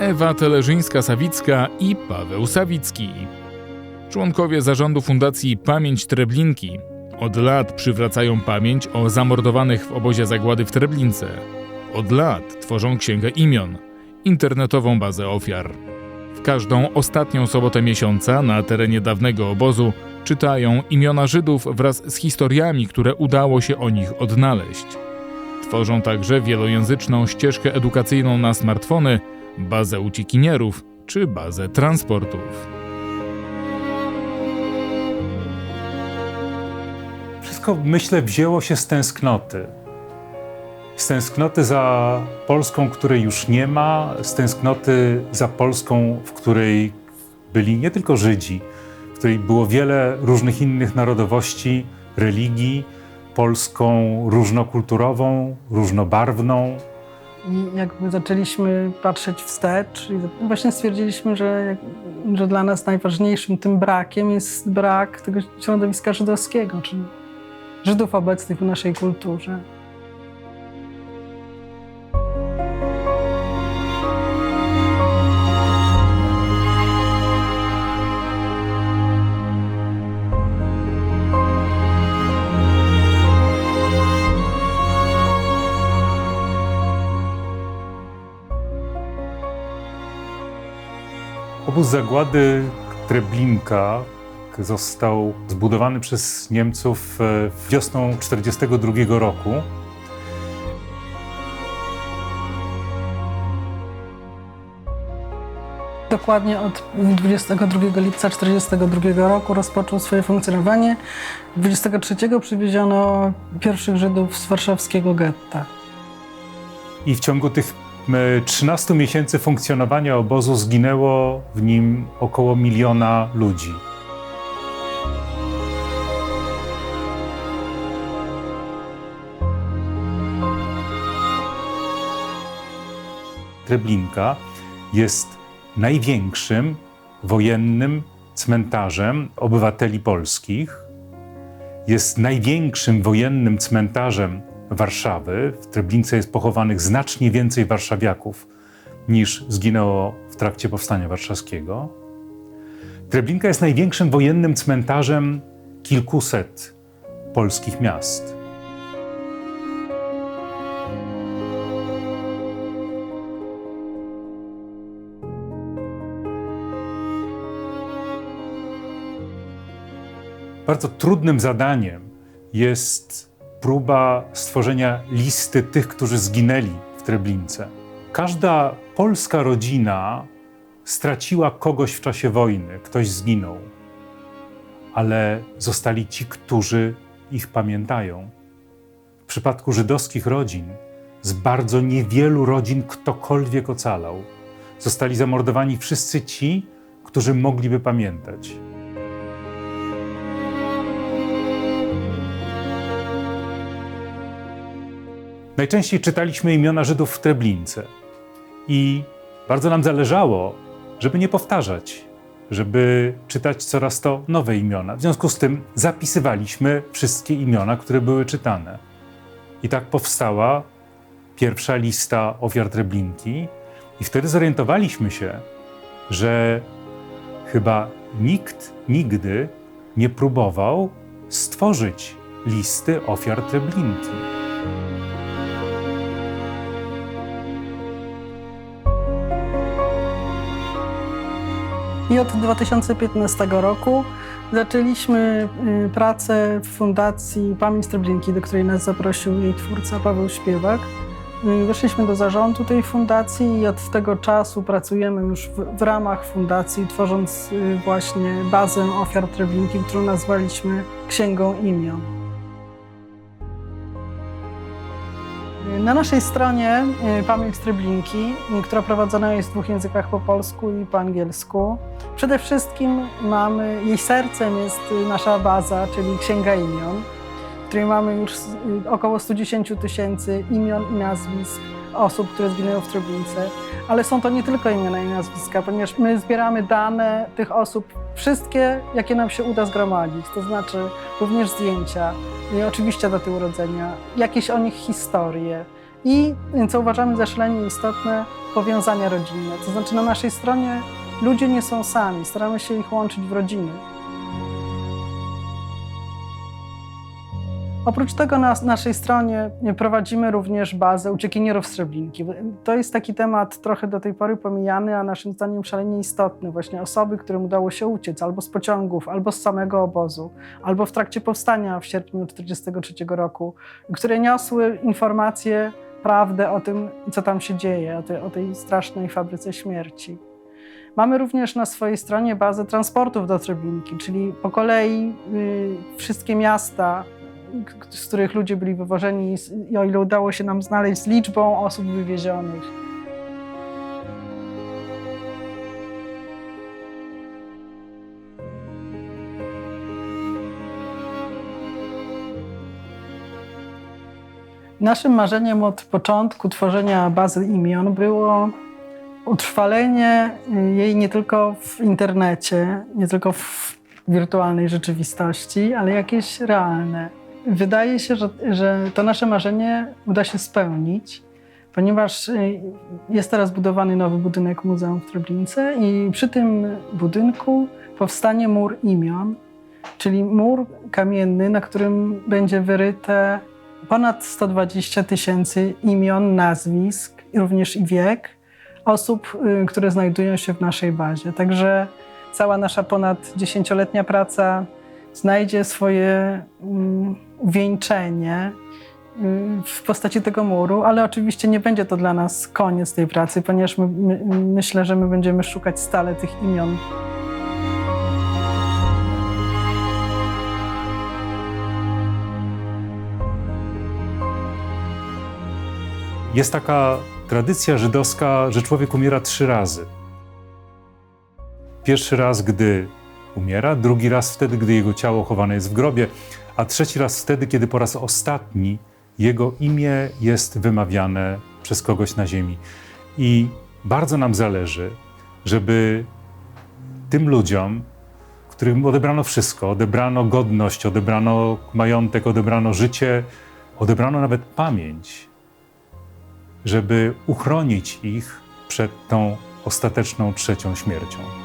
Ewa Teleżyńska-Sawicka i Paweł Sawicki. Członkowie zarządu Fundacji Pamięć Treblinki od lat przywracają pamięć o zamordowanych w obozie zagłady w Treblince. Od lat tworzą księgę imion, internetową bazę ofiar. W każdą ostatnią sobotę miesiąca na terenie dawnego obozu czytają imiona Żydów wraz z historiami, które udało się o nich odnaleźć. Tworzą także wielojęzyczną ścieżkę edukacyjną na smartfony, bazę uciekinierów czy bazę transportów. Wszystko, myślę, wzięło się z tęsknoty. Z tęsknoty za Polską, której już nie ma, z tęsknoty za Polską, w której byli nie tylko Żydzi, w której było wiele różnych innych narodowości, religii, Polską różnokulturową, różnobarwną. I jakby zaczęliśmy patrzeć wstecz i właśnie stwierdziliśmy, że, że dla nas najważniejszym tym brakiem jest brak tego środowiska żydowskiego, czyli Żydów obecnych w naszej kulturze. Obóz zagłady Treblinka został zbudowany przez Niemców e, wiosną 1942 roku. Dokładnie od 22 lipca 1942 roku rozpoczął swoje funkcjonowanie. 23 przywieziono pierwszych Żydów z warszawskiego getta. I w ciągu tych 13 miesięcy funkcjonowania obozu zginęło w nim około miliona ludzi. Treblinka jest największym wojennym cmentarzem obywateli polskich. Jest największym wojennym cmentarzem Warszawy. W Treblince jest pochowanych znacznie więcej warszawiaków niż zginęło w trakcie Powstania Warszawskiego. Treblinka jest największym wojennym cmentarzem kilkuset polskich miast. Bardzo trudnym zadaniem jest próba stworzenia listy tych, którzy zginęli w Treblince. Każda polska rodzina straciła kogoś w czasie wojny, ktoś zginął, ale zostali ci, którzy ich pamiętają. W przypadku żydowskich rodzin, z bardzo niewielu rodzin ktokolwiek ocalał. Zostali zamordowani wszyscy ci, którzy mogliby pamiętać. Najczęściej czytaliśmy imiona Żydów w Treblince i bardzo nam zależało, żeby nie powtarzać, żeby czytać coraz to nowe imiona. W związku z tym zapisywaliśmy wszystkie imiona, które były czytane. I tak powstała pierwsza lista ofiar Treblinki, i wtedy zorientowaliśmy się, że chyba nikt nigdy nie próbował stworzyć listy ofiar Treblinki. Od 2015 roku zaczęliśmy y, pracę w Fundacji Pamięć Treblinki, do której nas zaprosił jej twórca Paweł Śpiewak. Y, Weszliśmy do zarządu tej fundacji i od tego czasu pracujemy już w, w ramach fundacji, tworząc y, właśnie bazę ofiar Treblinki, którą nazwaliśmy Księgą Imion. Na naszej stronie y, Pamięć Treblinki, y, która prowadzona jest w dwóch językach po polsku i po angielsku. Przede wszystkim mamy, jej sercem jest y, nasza baza, czyli Księga Imion, w której mamy już około 110 tysięcy imion i nazwisk osób, które zginęły w Treblince. Ale są to nie tylko imiona i nazwiska, ponieważ my zbieramy dane tych osób, wszystkie, jakie nam się uda zgromadzić, to znaczy również zdjęcia, i oczywiście daty urodzenia, jakieś o nich historie, i, co uważamy za szalenie istotne, powiązania rodzinne. To znaczy na naszej stronie ludzie nie są sami, staramy się ich łączyć w rodziny. Oprócz tego na naszej stronie prowadzimy również bazę uciekinierów z Treblinki. To jest taki temat trochę do tej pory pomijany, a naszym zdaniem szalenie istotny. Właśnie osoby, którym udało się uciec albo z pociągów, albo z samego obozu, albo w trakcie powstania w sierpniu 1943 roku, które niosły informacje, prawdę o tym, co tam się dzieje, o tej, o tej strasznej fabryce śmierci. Mamy również na swojej stronie bazę transportów do Treblinki, czyli po kolei y, wszystkie miasta, z których ludzie byli wywożeni, i o ile udało się nam znaleźć z liczbą osób wywiezionych. Naszym marzeniem od początku tworzenia bazy imion było utrwalenie y, jej nie tylko w internecie, nie tylko w wirtualnej rzeczywistości, ale jakieś realne. Wydaje się, że, że to nasze marzenie uda się spełnić, ponieważ y, jest teraz budowany nowy budynek Muzeum w Treblince i przy tym budynku powstanie mur imion, czyli mur kamienny, na którym będzie wyryte ponad 120 tysięcy imion, nazwisk, również i wiek osób, y, które znajdują się w naszej bazie. Także cała nasza ponad dziesięcioletnia praca znajdzie swoje mm, wieńczenie y, w postaci tego muru, ale oczywiście nie będzie to dla nas koniec tej pracy, ponieważ my, my, myślę, że my będziemy szukać stale tych imion. Jest taka tradycja żydowska, że człowiek umiera trzy razy. Pierwszy raz, gdy umiera, drugi raz wtedy, gdy jego ciało chowane jest w grobie, a trzeci raz wtedy, kiedy po raz ostatni jego imię jest wymawiane przez kogoś na ziemi. I bardzo nam zależy, żeby tym ludziom, którym odebrano wszystko, odebrano godność, odebrano majątek, odebrano życie, odebrano nawet pamięć, żeby uchronić ich przed tą ostateczną trzecią śmiercią.